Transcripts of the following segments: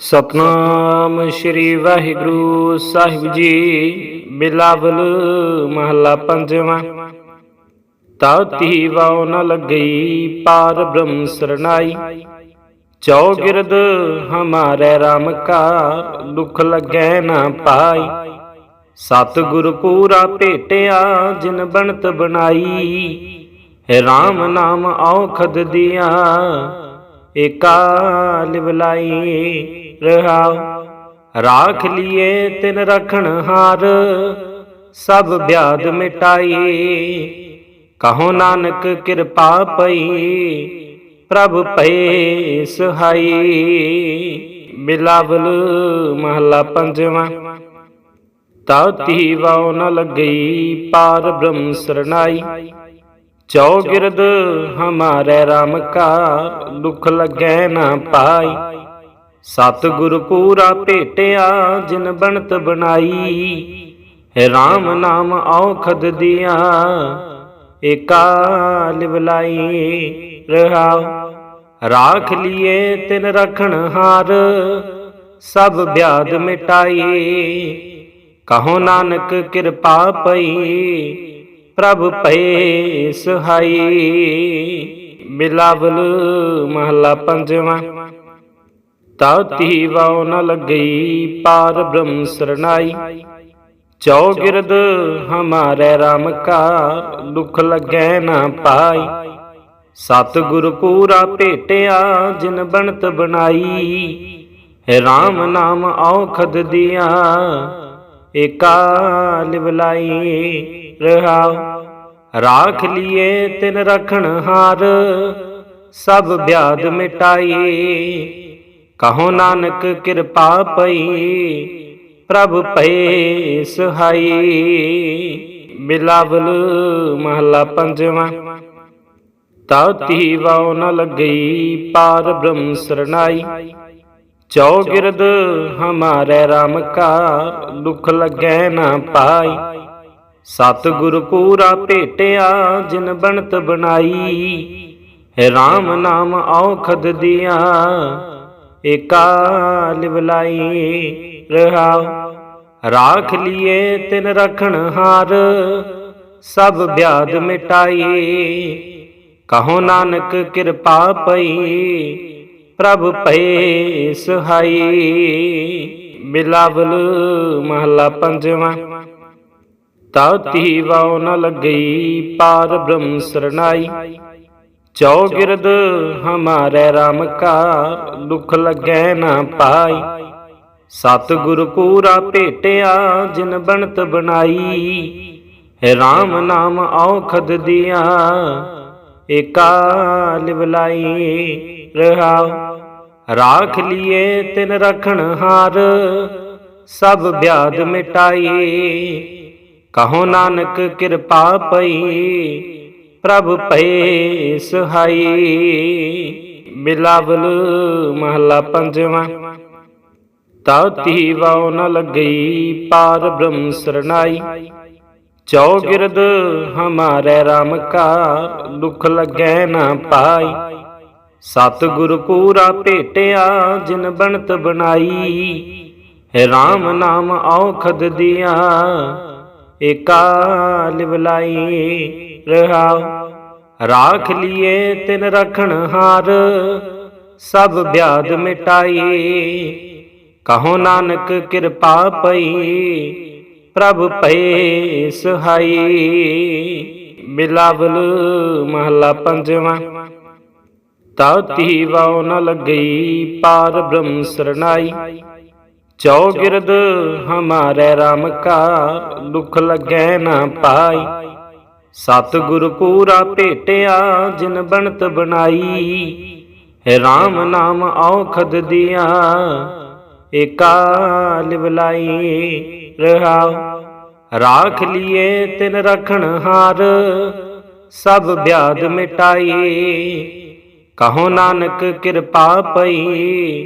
ਸਤਨਾਮ ਸ੍ਰੀ ਵਾਹਿਗੁਰੂ ਸਾਹਿਬ ਜੀ, ਬਿਲਾਵਲ ਮਹਲਾ ਪੰਜਵਾਂ। ਤਾਤੀ ਵਾਉ ਨ ਲੱਗਈ ਪਾਰ ਬ੍ਰਹਮ ਸਰਨਾਈ ਚੌਗਿਰਦ ਹਮਾਰੇ RAM ਕਾ ਦੁਖ ਲੱਗੈ ਨਾ ਪਾਈ। ਸਤ ਗੁਰ ਪੂਰਾ ਭੇਟਿਆ ਜਿਨ ਬਣਤ ਬਣਾਈ। ਹੈ RAM ਨਾਮ ਔਖਦ ਦਿਆ, ਏਕਾ ਲਿਵਲਾਈ। ਰਹਾਉ ਰਾਖ ਲਿਏ ਤਿਨ ਰਖਣ ਹਾਰ, ਸਭ ਬਿਆਦ ਮਿਟਾਈ। ਕਹੋ ਨਾਨਕ ਕਿਰਪਾ ਪਈ, ਪ੍ਰਭ ਭਏ ਸਹਾਈ ਬਿਲਾਵਲ ਮਹਲਾ ਪੰਜਵਾਂ। ਤਾਤੀ ਵਾਉ ਨ ਲੱਗਈ ਪਾਰ ਬ੍ਰਹਮ ਚੌ ਗਿਰਦ ਹਮਾਰੇ RAM ਕਾ, ਦੁਖ ਲੱਗੈ ਨਾ ਪਾਈ। ਸਤਿਗੁਰ ਪੂਰਾ ਭੇਟਿਆ, ਜਿਨ ਬਣਤ ਬਣਾਈ। ਹੈ RAM ਨਾਮ ਔਖਦ ਦਿਆ ਏਕਾ ਲਿਵਲਾਈ ਰਹਾਉ। ਰਾਖ ਲਿਏ ਤਿਨ ਰਖਣ ਹਾਰ, ਸਭ ਬਿਆਦ ਮਿਟਾਈ। ਕਹੋ ਨਾਨਕ ਕਿਰਪਾ ਪਈ, ਪ੍ਰਭ ਭਏ ਸਹਾਈ। ਬਿਲਾਵਲ ਮਹਲਾ ਪੰਜਵਾਂ। ਤਾਤੀ ਵਾਉ ਨ ਲੱਗਈ, ਪਾਰ ਬ੍ਰਹਮ ਸਰਨਾਈ ਚੌਗਿਰਦ ਹਮਾਰੇ RAM ਕਾ, ਦੁਖ ਲੱਗੈ ਨਾ ਪਾਈ। ਸਤ ਗੁਰ ਪੂਰਾ ਭੇਟਿਆ, ਜਿਨ ਬਣਤ ਬਣਾਈ। ਹੈ RAM ਨਾਮ ਔਖਦ ਦਿਆ, ਏਕਾ ਲਿਵਲਾਈ ਰਹਾਉ। ਰਾਖ ਲਿਏ ਤਿਨ ਰਖਣ ਹਾਰ, ਸਭ ਬਿਆਦ ਮਿਟਾਈ। ਕਹੋ ਨਾਨਕ ਕਿਰਪਾ ਪਈ, ਪ੍ਰਭ ਪਏ ਸਹਾਈ ਬਿਲਾਵਲ ਮਹਲਾ ਪੰਜਵਾਂ। ਤਾਤੀ ਵਾਉ ਨ ਲੱਗਈ ਪਾਰ ਬ੍ਰਹਮ ਸਰਨਾਈ ਚੌਗਿਰਦ ਹਮਾਰੇ RAM ਕਾ ਦੁਖ ਲੱਗੈ ਨਾ ਪਾਈ। ਸਤ ਗੁਰ ਪੂਰਾ ਭੇਟਿਆ ਜਿਨ ਬਣਤ ਬਣਾਈ। ਹੈ RAM ਨਾਮ ਔਖਦ ਦਿਆ। ਏਕਾ ਲਿਵਲਾਈ ਰਹਾਉ। ਰਾਖ ਲਿਏ ਤਿਨ ਰਖਣ ਹਾਰ, ਸਭ ਬਿਆਦ ਮਿਟਾਈ। ਕਹੋ ਨਾਨਕ ਕਿਰਪਾ ਪਈ, ਪ੍ਰਭ ਭਏ ਸਹਾਈ। ਬਿਲਾਵਲ ਮਹਲਾ ਪੰਜਵਾਂ। ਤਾਤੀ ਵਾਉ ਨ ਲੱਗਈ ਪਾਰ ਬ੍ਰਹਮ ਸਰਨਾਈ। ਚੌਗਿਰਦ ਹਮਾਰੇ RAM ਕਾ ਦੁਖ ਲੱਗੈ ਨਾ ਪਾਈ। ਸਤਿਗੁਰ ਪੂਰਾ ਭੇਟਿਆ, ਜਿਨ ਬਣਤ ਬਣਾਈ। ਹੈ RAM ਨਾਮ ਔਖਦ ਦਿਆ ਏਕਾ ਲਿਵਲਾਈ ਰਹਾਉ ਰਾਖ ਲਿਏ ਤਿਨ ਰਖਣ ਹਾਰ, ਸਭ ਬਿਆਦ ਮਿਟਾਈ। ਕਹੋ ਨਾਨਕ ਕਿਰਪਾ ਪਈ ਪ੍ਰਭ ਭਏ ਸਹਾਈ। ਬਿਲਾਵਲ ਮਹਲਾ ਪੰਜਵਾਂ। ਤਾਤੀ ਵਾਉ ਨ ਲੱਗਈ ਪਾਰ ਬ੍ਰਹਮ ਸਰਨਾਈ ਚੌਗਿਰਦ ਹਮਾਰੇ RAM ਕਾ ਦੁਖ ਲੱਗੈ ਨਾ ਪਾਈ। ਸਤ ਗੁਰ ਪੂਰਾ ਭੇਟਿਆ ਜਿਨ ਬਣਤ ਬਣਾਈ। ਹੈ RAM ਨਾਮ ਔਖਦ ਦਿਆ, ਏਕਾ ਲਿਵਲਾਈ ਰਹਾਉ ਰਾਖ ਲਿਏ ਤਿਨ ਰਖਣ ਹਾਰ, ਸਭ ਬਿਆਦ ਮਿਟਾਈ। ਕਹੋ ਨਾਨਕ ਕਿਰਪਾ ਪਈ, ਪ੍ਰਭ ਭਏ ਸਹਾਈ ਬਿਲਾਵਲ ਮਹਲਾ ਪੰਜਵਾਂ। ਤਾਤੀ ਵਾਉ ਨ ਲੱਗਈ ਪਾਰ ਬ੍ਰਹਮ ਚੌ ਗਿਰਦ ਹਮਾਰੇ RAM ਕਾ, ਦੁਖ ਲੱਗੈ ਨਾ ਪਾਈ। ਸਤਿਗੁਰ ਪੂਰਾ ਭੇਟਿਆ, ਜਿਨ ਬਣਤ ਬਣਾਈ। ਹੈ RAM ਨਾਮ ਔਖਦ ਦਿਆ ਏਕਾ ਲਿਵਲਾਈ ਰਹਾਉ। ਰਾਖ ਲਿਏ ਤਿਨ ਰਖਣ ਹਾਰ, ਸਭ ਬਿਆਦ ਮਿਟਾਈ। ਕਹੋ ਨਾਨਕ ਕਿਰਪਾ ਪਈ,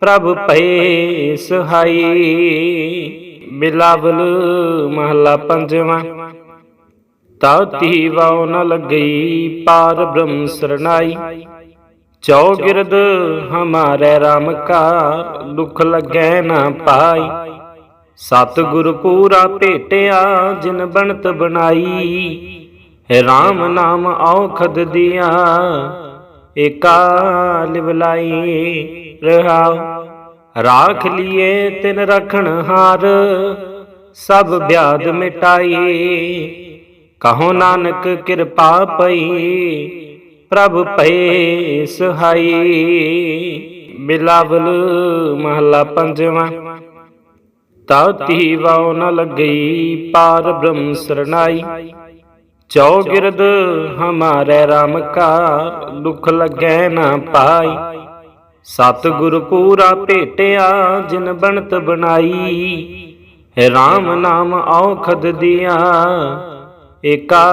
ਪ੍ਰਭ ਭਏ ਸਹਾਈ। ਬਿਲਾਵਲ ਮਹਲਾ ਪੰਜਵਾਂ। ਤਾਤੀ ਵਾਉ ਨ ਲੱਗਈ ਪਾਰ ਬ੍ਰਹਮ ਸਰਨਾਈ ਚੌਗਿਰਦ ਹਮਾਰੇ RAM ਕਾ ਦੁਖ ਲੱਗੈ ਨਾ ਪਾਈ। ਸਤਿਗੁਰ ਪੂਰਾ ਭੇਟਿਆ, ਜਿਨ ਬਣਤ ਬਣਾਈ। ਹੈ RAM ਨਾਮ ਔਖਦ ਦਿਆ, ਏਕਾ ਲਿਵਲਾਈ ਰਹਾਉ। ਰਾਖ ਲੀਏ ਤਿਨ ਰਖਣ ਹਾਰ, ਸਭ ਵਿਆਦ ਮਿਟਾਈ। ਕਹੋ ਨਾਨਕ ਕਿਰਪਾ ਪਈ, ਪ੍ਰਭ ਭਏ ਸਹਾਈ ਬਿਲਾਵਲ ਮਹਲਾ ਪੰਜਵਾਂ। ਤਾਤੀ ਵਾਉ ਨ ਲੱਗਈ ਪਾਰ ਬ੍ਰਹਮ ਸਰਨਾਈ ਚੌਗਿਰਦ ਹਮਾਰੇ RAM ਕਾ ਦੁਖ ਲੱਗੈ ਨਾ ਪਾਈ। ਸਤਿਗੁਰ ਪੂਰਾ ਭੇਟਿਆ ਜਿਨ ਬਣਤ ਬਣਾਈ। ਹੈ RAM ਨਾਮ ਔਖਦ ਦਿਆ। ਏਕਾ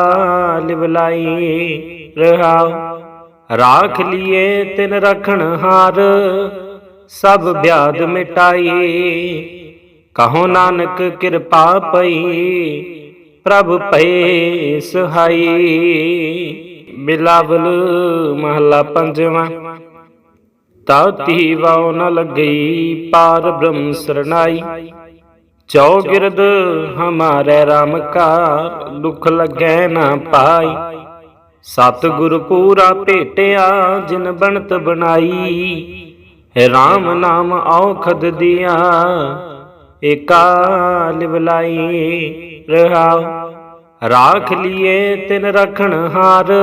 ਲਿਵਲਾਈ ਰਹਾਉ। ਰਾਖ ਲੀਏ ਤਿਨ ਰਖਣ ਹਾਰ, ਸਭ ਵਿਆਦ ਮਿਟਾਈ। ਕਹੋ ਨਾਨਕ ਕਿਰਪਾ ਪਈ, ਪ੍ਰਭ ਪਏ ਸਹਾਈ। ਬਿਲਾਵਲ ਮਹਲਾ ਪੰਜਵਾਂ। ਤਾਤੀ ਵਾਉ ਨ ਲੱਗਈ ਪਾਰ ਬ੍ਰਹਮ ਸਰਨਾਈ ਚੌਗਿਰਦ ਹਮਾਰੇ RAM ਕਾ ਦੁਖ ਲੱਗੈ ਨਾ ਪਾਈ। ਸਤਿਗੁਰ ਪੂਰਾ ਭੇਟਿਆ, ਜਿਨ ਬਣਤ ਬਣਾਈ। ਹੈ RAM ਨਾਮ ਔਖਦ ਦਿਆ ਏਕਾ ਲਿਵਲਾਈ ਰਹਾਉ ਰਾਖ ਲੀਏ ਤਿਨ ਰਖਣ ਹਾਰ,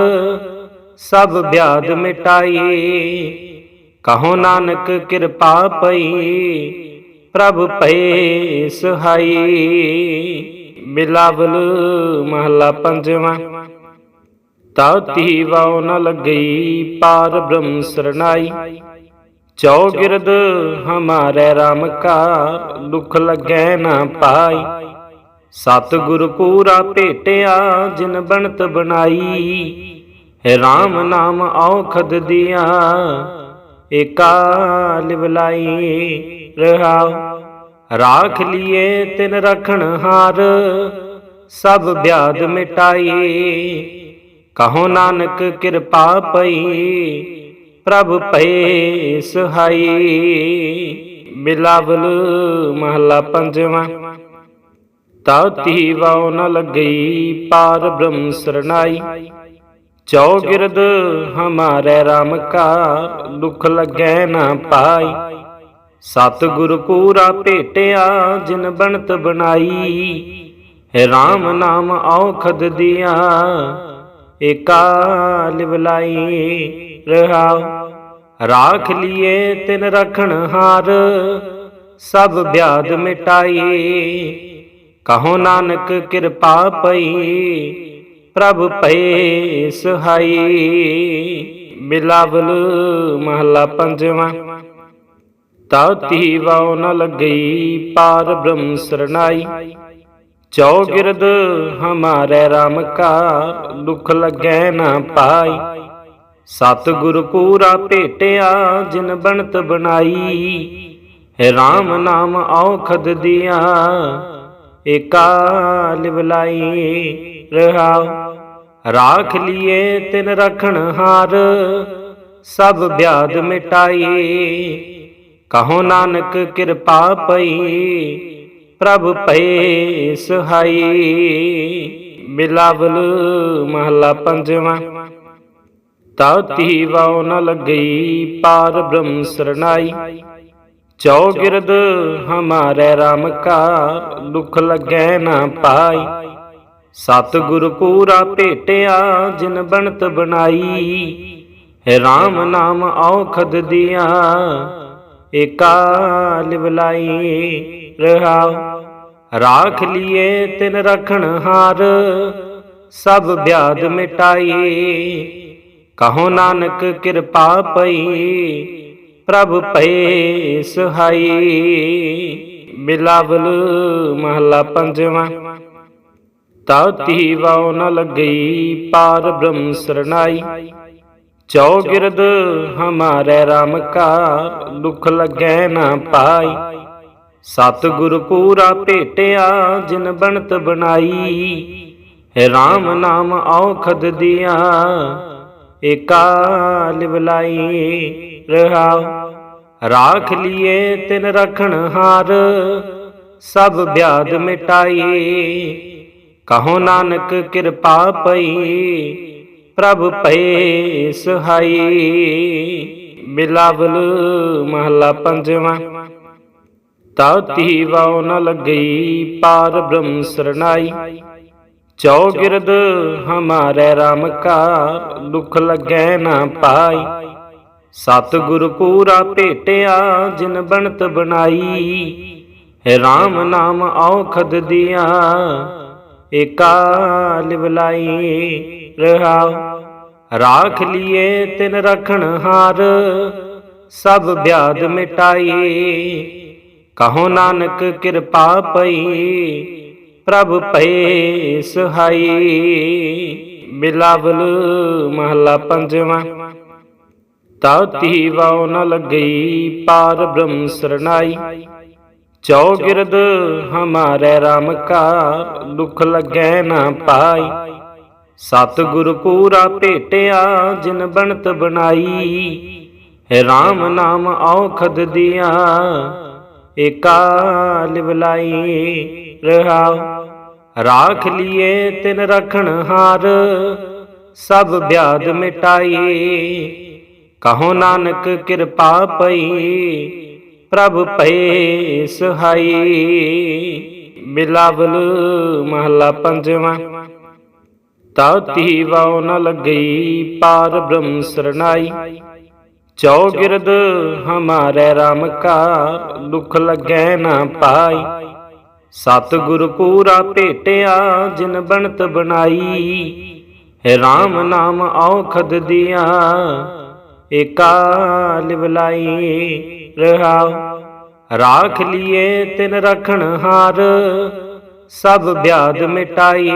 ਸਭ ਵਿਆਦ ਮਿਟਾਈ। ਕਹੋ ਨਾਨਕ ਕਿਰਪਾ ਪਈ ਪ੍ਰਭ ਭਏ ਸਹਾਈ ਬਿਲਾਵਲ ਮਹਲਾ ਪੰਜਵਾਂ। ਤਾਤੀ ਵਾਉ ਨ ਲੱਗਈ ਪਾਰ ਬ੍ਰਹਮ ਸਰਨਾਈ ਚੌਗਿਰਦ ਹਮਾਰੇ RAM ਕਾ ਦੁਖ ਲੱਗੈ ਨਾ ਪਾਈ। ਸਤਿਗੁਰ ਪੂਰਾ ਭੇਟਿਆ ਜਿਨ ਬਣਤ ਬਣਾਈ। ਹੈ RAM ਨਾਮ ਔਖਦ ਦਿਆ। ਏਕਾ ਲਿਵਲਾਈ ਰਹਾਉ। ਰਾਖ ਲੀਏ ਤਿਨ ਰਖਣ ਹਾਰ, ਸਭ ਵਿਆਦ ਮਿਟਾਈ। ਕਹੋ ਨਾਨਕ ਕਿਰਪਾ ਪਈ, ਪ੍ਰਭ ਭਏ ਸਹਾਈ ਬਿਲਾਵਲ ਮਹਲਾ ਪੰਜਵਾਂ। ਤਾਤੀ ਵਾਉ ਨ ਲੱਗਈ ਪਾਰ ਬ੍ਰਹਮ ਸਰਨਾਈ ਚੌਗਿਰਦ ਹਮਾਰੇ RAM ਕਾ ਦੁਖ ਲੱਗੈ ਨਾ ਪਾਈ। ਸਤਿਗੁਰ ਪੂਰਾ ਭੇਟਿਆ, ਜਿਨ ਬਣਤ ਬਣਾਈ। ਰਾਮ ਨਾਮ ਔਖਦ ਦਿਆ ਏਕਾ ਬਲਾਈ ਰਹਾਉ ਰਾਖ ਲੀਏ ਤਿਨ ਰਖਣ ਹਾਰ, ਸਭ ਵਿਆਦ ਮਿਟਾਈ। ਕਹੋ ਨਾਨਕ ਕਿਰਪਾ ਪਈ ਪ੍ਰਭ ਭਏ ਸਹਾਈ ਬਿਲਾਵਲ ਮਹਲਾ ਪੰਜਵਾਂ। ਤਾਤੀ ਵਾਉ ਨ ਲੱਗਈ ਪਾਰ ਬ੍ਰਹਮ ਸਰਨਾਈ ਚੌਗਿਰਦ ਹਮਾਰੇ RAM ਕਾ ਦੁਖ ਲੱਗੈ ਨਾ ਪਾਈ। ਸਤਿਗੁਰ ਪੂਰਾ ਭੇਟਿਆ ਜਿਨ ਬਣਤ ਬਣਾਈ। ਹੈ RAM ਨਾਮ ਔਖਦ ਦਿਆ। ਏਕਾ ਲਿਵਲਾਈ ਰਹਾਉ। ਰਾਖ ਲੀਏ ਤਿਨ ਰਖਣ ਹਾਰ, ਸਭ ਵਿਆਦ ਮਿਟਾਈ। ਕਹੋ ਨਾਨਕ ਕਿਰਪਾ ਪਈ, ਪ੍ਰਭ ਭਏ ਸਹਾਈ। ਬਿਲਾਵਲ ਮਹਲਾ ਪੰਜਵਾਂ। ਤਾਤੀ ਵਾਉ ਨ ਲੱਗਈ ਪਾਰ ਬ੍ਰਹਮ ਸਰਨਾਈ ਚੌਗਿਰਦ ਹਮਾਰੇ RAM ਕਾ ਦੁਖ ਲੱਗੈ ਨਾ ਪਾਈ। ਸਤਿਗੁਰ ਪੂਰਾ ਭੇਟਿਆ, ਜਿਨ ਬਣਤ ਬਣਾਈ। ਹੈ RAM ਨਾਮ ਔਖਦ ਦਿਆ ਏਕਾ ਲਿਵਲਾਈ ਰਹਾਉ ਰਾਖ ਲੀਏ ਤਿਨ ਰਖਣ ਹਾਰ, ਸਭ ਵਿਆਦ ਮਿਟਾਈ। ਕਹੋ ਨਾਨਕ ਕਿਰਪਾ ਪਈ ਪ੍ਰਭ ਭਏ ਸਹਾਈ ਬਿਲਾਵਲ ਮਹਲਾ ਪੰਜਵਾਂ। ਤਾਤੀ ਵਾਉ ਨ ਲੱਗਈ ਪਾਰ ਬ੍ਰਹਮ ਸਰਨਾਈ ਚੌਗਿਰਦ ਹਮਾਰੇ RAM ਕਾ ਦੁਖ ਲੱਗੈ ਨਾ ਪਾਈ। ਸਤਿਗੁਰ ਪੂਰਾ ਭੇਟਿਆ ਜਿਨ ਬਣਤ ਬਣਾਈ। ਹੈ RAM ਨਾਮ ਔਖਦ ਦਿਆ, ਏਕਾ ਲਿਵਲਾਈ ਰਹਾਉ ਰਾਖ ਲੀਏ ਤਿਨ ਰਖਣ ਹਾਰ, ਸਭ ਬਿਆਦ ਮਿਟਾਈ। ਕਹੋ ਨਾਨਕ ਕਿਰਪਾ ਪਈ, ਪ੍ਰਭ ਪਏ ਸਹਾਈ ਬਿਲਾਵਲ ਮਹਲਾ ਪੰਜਵਾਂ। ਤਾਤੀ ਵਾਉ ਨ ਲੱਗਈ ਪਾਰ ਬ੍ਰਹਮ ਚੌ ਗਿਰਦ ਹਮਾਰੇ RAM ਕਾ, ਦੁਖ ਲੱਗੈ ਨਾ ਪਾਈ। ਸਤਿਗੁਰ ਪੂਰਾ ਭੇਟਿਆ, ਜਿਨ ਬਣਤ ਬਣਾਈ। ਹੈ RAM ਨਾਮ ਔਖਦ ਦਿਆ, ਏਕਾ ਲਿਵਲਾਈ ਰਹਾਉ ਰਾਖ ਲੀਏ ਤਿਨ ਰਖਣ ਹਾਰ, ਸਭ ਬਿਆਦ ਮਿਟਾਈ। ਕਹੋ ਨਾਨਕ ਕਿਰਪਾ ਪਈ, ਪ੍ਰਭ ਭਏ ਸਹਾਈ। ਬਿਲਾਵਲ ਮਹਲਾ ਪੰਜਵਾਂ। ਤਾਤੀ ਵਾਉ ਨ ਲੱਗਈ, ਪਾਰ ਬ੍ਰਹਮ ਸਰਨਾਈ ਚੌਗਿਰਦ ਹਮਾਰੇ RAM ਕਾ, ਦੁਖ ਲੱਗੈ ਨਾ ਪਾਈ। ਸਤ ਗੁਰ ਪੂਰਾ ਭੇਟਿਆ, ਜਿਨ ਬਣਤ ਬਣਾਈ। RAM ਨਾਮ ਔਖਦ ਦਿਆ ਏਕਾ ਲਿਵਲਾਈ ਰਹਾਉ ਰਾਖ ਲੀਏ ਤਿਨ ਰਖਣ ਹਾਰ, ਸਭ ਬਿਆਦ ਮਿਟਾਈ। ਕਹੋ ਨਾਨਕ ਕਿਰਪਾ ਪਈ, ਪ੍ਰਭ ਪਏ ਸਹਾਈ ਬਿਲਾਵਲ ਮਹਲਾ ਪੰਜਵਾਂ। ਤਾਤੀ ਵਾਉ ਨ ਲੱਗਈ ਪਾਰ ਬ੍ਰਹਮ ਸਰਨਾਈ ਚੌਗਿਰਦ ਹਮਾਰੇ RAM ਕਾ ਦੁਖ ਲੱਗੈ ਨਾ ਪਾਈ। ਸਤ ਗੁਰ ਪੂਰਾ ਭੇਟਿਆ ਜਿਨ ਬਣਤ ਬਣਾਈ। ਹੈ RAM ਨਾਮ ਔਖਦ ਦਿਆ। ਏਕਾ ਲਿਵਲਾਈ ਰਹਾਉ। ਰਾਖ ਲੀਏ ਤਿਨ ਰਖਣ ਹਾਰ, ਸਭ ਬਿਆਦ ਮਿਟਾਈ।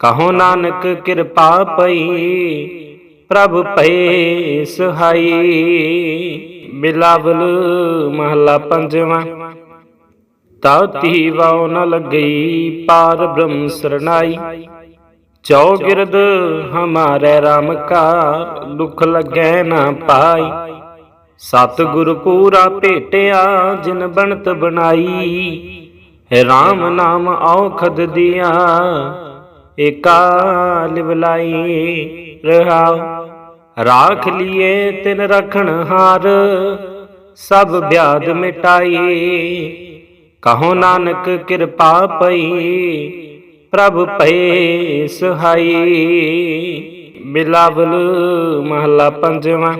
ਕਹੋ ਨਾਨਕ ਕਿਰਪਾ ਪਈ, ਪ੍ਰਭ ਭਏ ਸਹਾਈ ਬਿਲਾਵਲ ਮਹਲਾ ਪੰਜਵਾਂ। ਤਾਤੀ ਵਾਉ ਨ ਲੱਗਈ ਪਾਰ ਬ੍ਰਹਮ ਸਰਨਾਈ। ਚੌਗਿਰਦ ਹਮਾਰੇ RAM ਕਾ ਦੁਖ ਲੱਗੈ ਨਾ ਪਾਈ। ਸਤਿਗੁਰ ਪੂਰਾ ਭੇਟਿਆ, ਜਿਨ ਬਣਤ ਬਣਾਈ। ਹੈ RAM ਨਾਮ ਔਖਦ ਦਿਆ ਏਕਾ ਬਲਾਈ ਰਹਾਉ ਰਾਖ ਲੀਏ ਤਿਨ ਰਖਣ ਹਾਰ, ਸਭ ਬਿਆਦ ਮਿਟਾਈ। ਕਹੋ ਨਾਨਕ ਕਿਰਪਾ ਪਈ ਪ੍ਰਭ ਭਏ ਸਹਾਈ ਬਿਲਾਵਲ ਮਹਲਾ ਪੰਜਵਾਂ।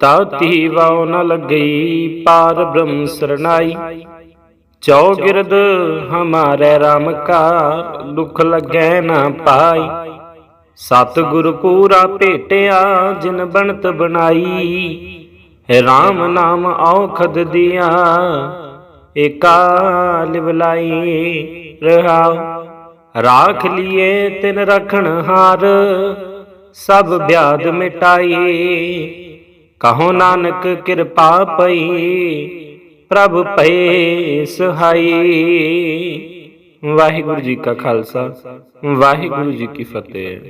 ਤਾਤੀ ਵਾਉ ਨ ਲੱਗਈ ਪਾਰ ਬ੍ਰਹਮ ਸਰਨਾਈ ਚੌਗਿਰਦ ਹਮਾਰੇ RAM ਕਾ ਦੁਖ ਲੱਗੈ ਨਾ ਪਾਈ। ਸਤ ਗੁਰ ਪੂਰਾ ਭੇਟਿਆ ਜਿਨ ਬਣਤ ਬਣਾਈ। ਹੈ RAM ਨਾਮ ਔਖਦ ਦਿਆ, ਏਕਾ ਲਿਵਲਾਈ ਰਹਾਉ ਰਾਖ ਲੀਏ ਤਿਨ ਰਖਣ ਹਾਰ, ਸਭ ਬਿਆਦ ਮਿਟਾਈ। ਕਹੋ ਨਾਨਕ ਕਿਰਪਾ ਪਈ, ਪ੍ਰਭ ਭਏ ਸਹਾਈ। ਵਾਹਿਗੁਰੂ ਜੀ ਕਾ ਖਾਲਸਾ, ਵਾਹਿਗੁਰੂ ਜੀ ਕੀ ਫਤਿਹ।